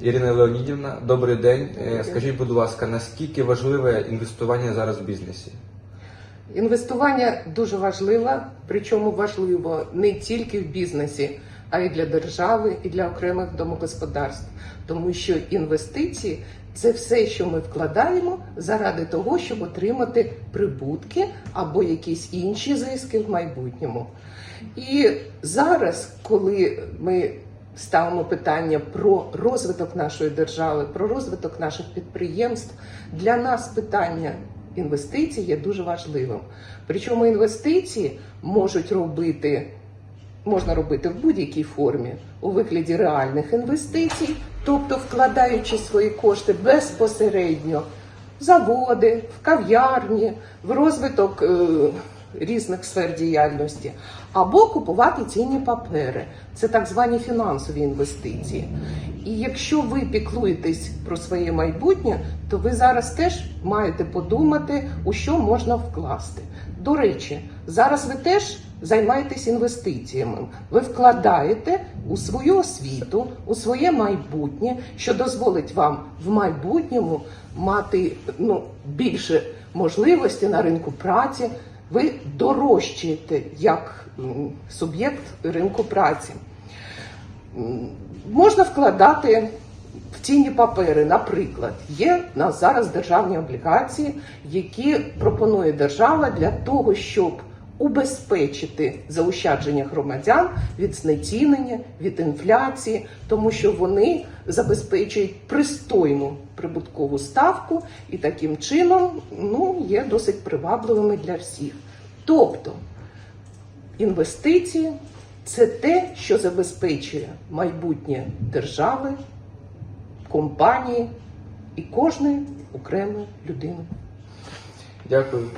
Ірина Леонідівна, добрий день. Е, Скажіть, будь ласка, наскільки важливе інвестування зараз в бізнесі? Інвестування дуже важливо, причому важливо не тільки в бізнесі, а й для держави, і для окремих домогосподарств. Тому що інвестиції це все, що ми вкладаємо заради того, щоб отримати прибутки або якісь інші зиски в майбутньому. І зараз, коли ми ставимо питання про розвиток нашої держави, про розвиток наших підприємств, для нас питання інвестицій є дуже важливим. Причому інвестиції можуть робити, можна робити в будь-якій формі у вигляді реальних інвестицій, тобто вкладаючи свої кошти безпосередньо в заводи, в кав'ярні, в розвиток е, різних сфер діяльності, або купувати цінні папери. Це так звані фінансові інвестиції. І якщо ви піклуєтесь про своє майбутнє, то ви зараз теж маєте подумати, у що можна вкласти. До речі, зараз ви теж займаєтесь інвестиціями. Ви вкладаєте у свою освіту, у своє майбутнє, що дозволить вам в майбутньому мати ну, більше можливості на ринку праці. Ви дорожчаєте як суб'єкт ринку праці. Можна вкладати в цінні папери. Наприклад, є у нас зараз державні облігації, які пропонує держава для того, щоб убезпечити заощадження громадян від знецінення, від інфляції, тому що вони забезпечують пристойну прибуткову ставку і таким чином ну, є досить привабливими для всіх. Тобто Інвестиції це те, що забезпечує майбутнє держави, компанії і кожної окремої людини. Дякую.